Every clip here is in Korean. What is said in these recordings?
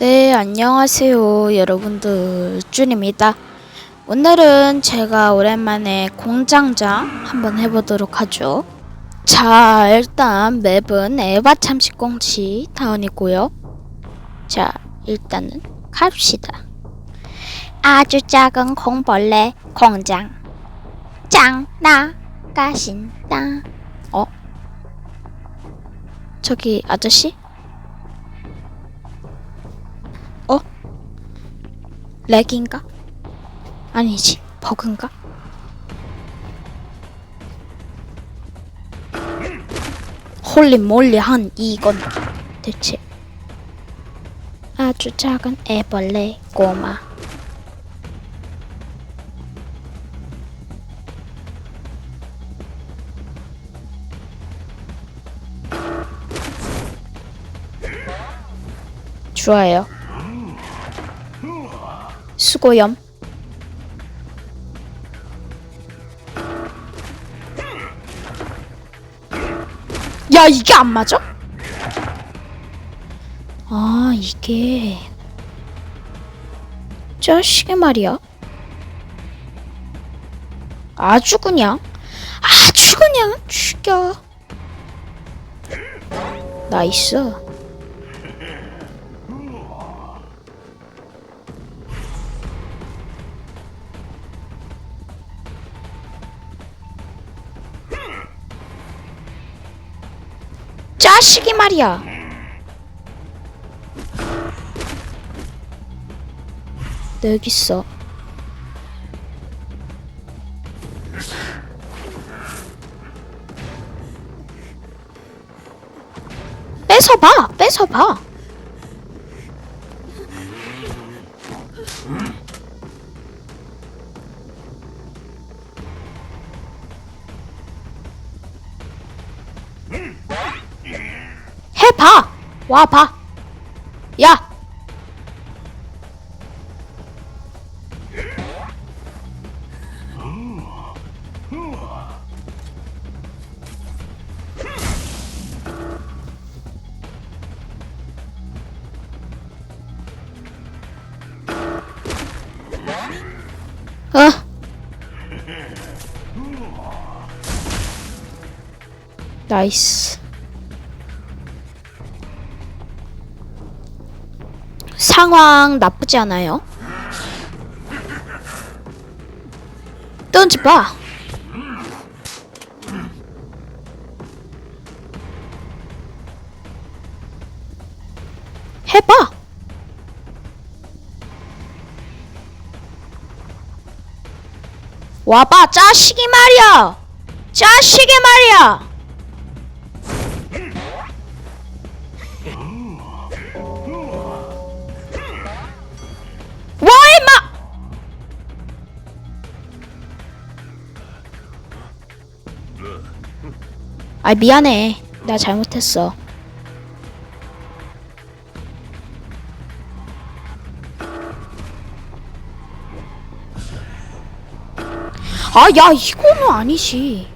네, 안녕하세요, 여러분들. 쭌입니다. 오늘은 제가 오랜만에 공장장 한번 해보도록 하죠. 자, 일단 맵은 에바 참식공치 타운이고요. 자, 일단은 갑시다. 아주 작은 콩벌레 공장. 짱 나가신다. 어? 저기 아저씨? 렉인가? 아니지, 버그인가? 홀리 몰리 한 이건 대체 아주 작은 애벌레 꼬마 좋아요 수고염. 야 이게 안 맞아? 아 이게. 자식이 말이야? 아주 그냥 아주 그냥 죽여. 나이스 자식이 말이야. 너 여기 있어. 뺏어봐, 뺏어봐. 와 봐. 야. 어. 나이스. 상황 나쁘지 않아요. 던져봐. 해봐. 와봐, 자식이 말이야. 자식이 말이야. 아 미안해. 나 잘못했어. 아 야 이거는 아니지.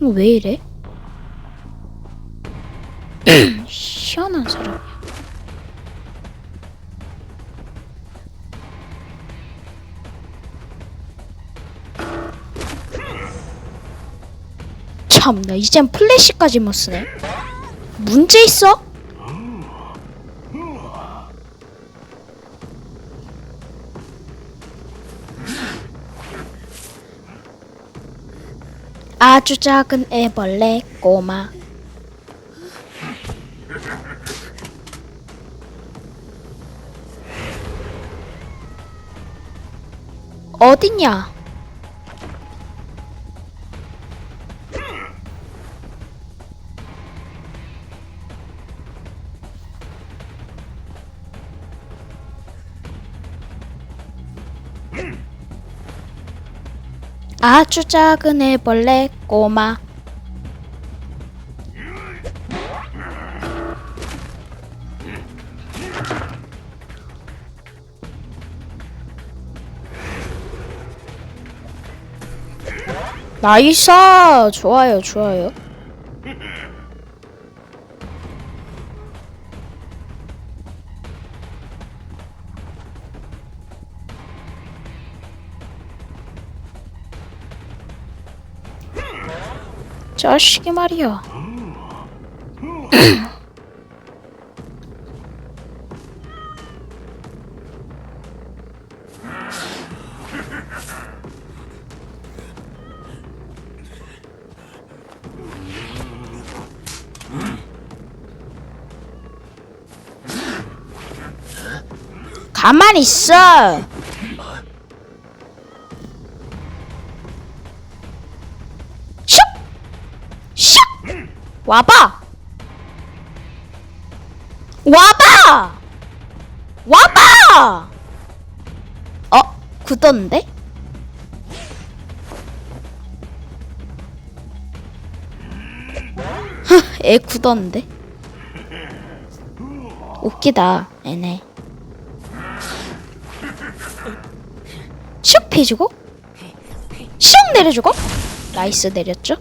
왜 이래? 참나 이젠 플래시까지 못 쓰네 문제 있어? 아주 작은 애벌레 꼬마 어딨냐? 아주 작은 애벌레 꼬마. 나이스! 좋아요 좋아요 자식이 말이야. 가만히 있어. 와봐! 와봐! 와봐! 어? 굳었는데? 하, 애 굳었는데? 웃기다, 애네. 슉 피해주고 슉 내려주고 나이스 내렸죠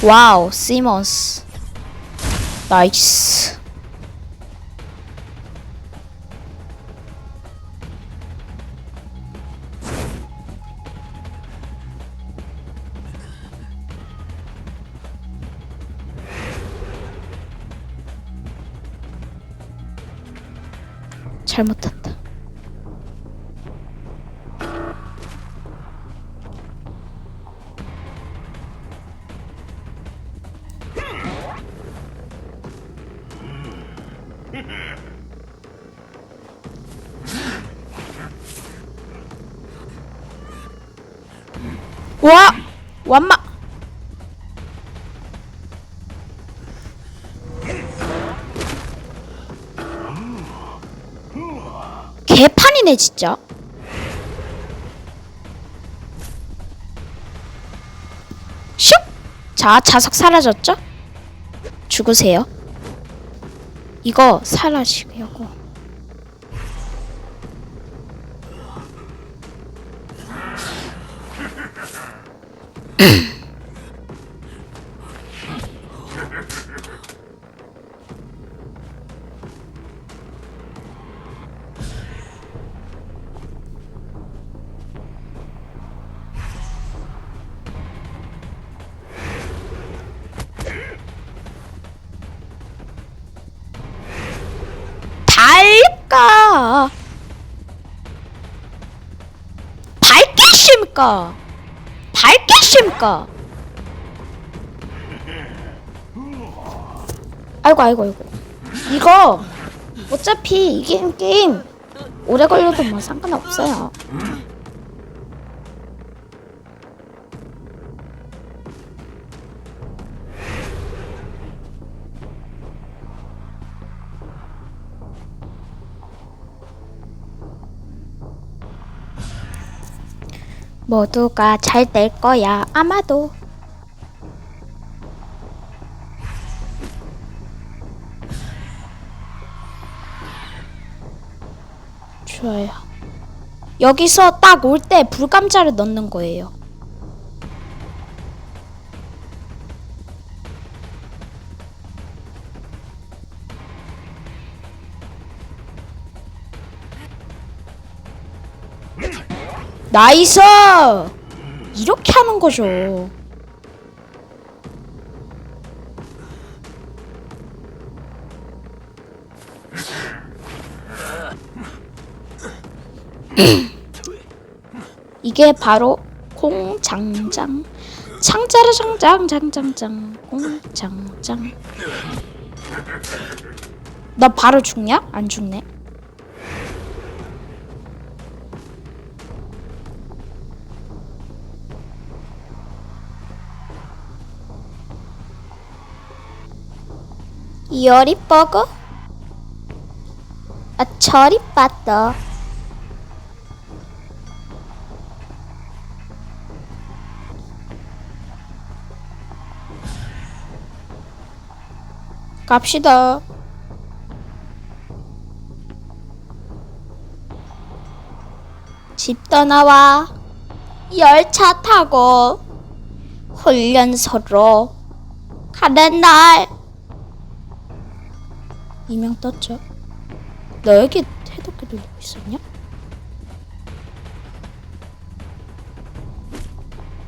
와우 시몬스. 나이스. 잘못했 와! 완마! 개판이네 진짜 슉! 자 자석 사라졌죠? 죽으세요 이거 사라지려고 밝겠습니까? 밝겠습니까? 아이고 아이고 아이고. 이거 어차피 이 게임 게임 오래 걸려도 뭐 상관없어요 모두가 잘 될 거야 아마도. 좋아요. 여기서 딱 올 때 불감자를 넣는 거예요 나이스! 이렇게 하는 거죠. 이게 바로 공장장. 창자라 장장 장장장. 공장장. 너 바로 죽냐? 안 죽네 열이 뻐고 아 철이 빠떠 갑시다. 집 떠나와. 열차 타고 훈련소로 가는 날 이명 떴죠. 너 여기 해독기 들고 있었냐?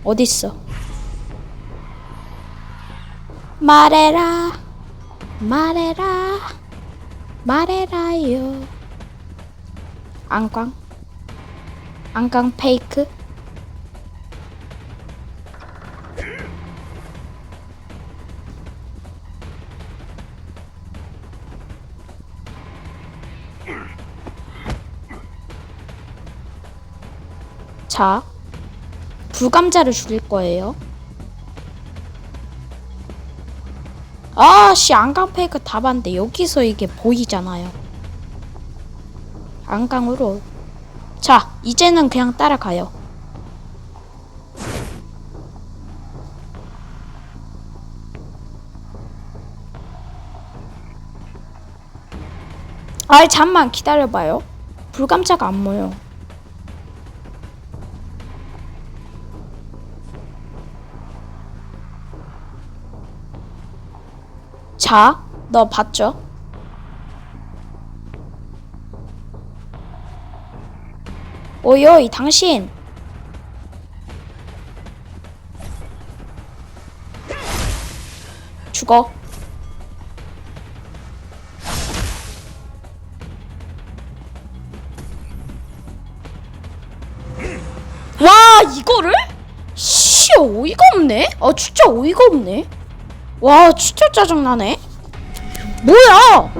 어딨어? 말해라, 말해라, 말해라요. 안광, 안광 페이크. 자, 불감자를 줄일 거예요. 아씨 안강 페이크 다 봤는데 여기서 이게 보이잖아요. 안강으로. 자, 이제는 그냥 따라가요. 아이 잠만 기다려봐요. 불감자가 안 모여. 자, 너 봤죠? 오요이 당신! 죽어. 와 이거를? 씨 어이가 없네? 아 진짜 어이가 없네 와 진짜 짜증나네. 뭐야?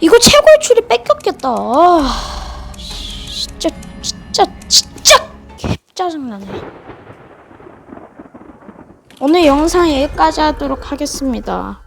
이거 최고의 줄이 뺏겼겠다. 아, 진짜 진짜 진짜 개 짜증나네. 오늘 영상 여기까지 하도록 하겠습니다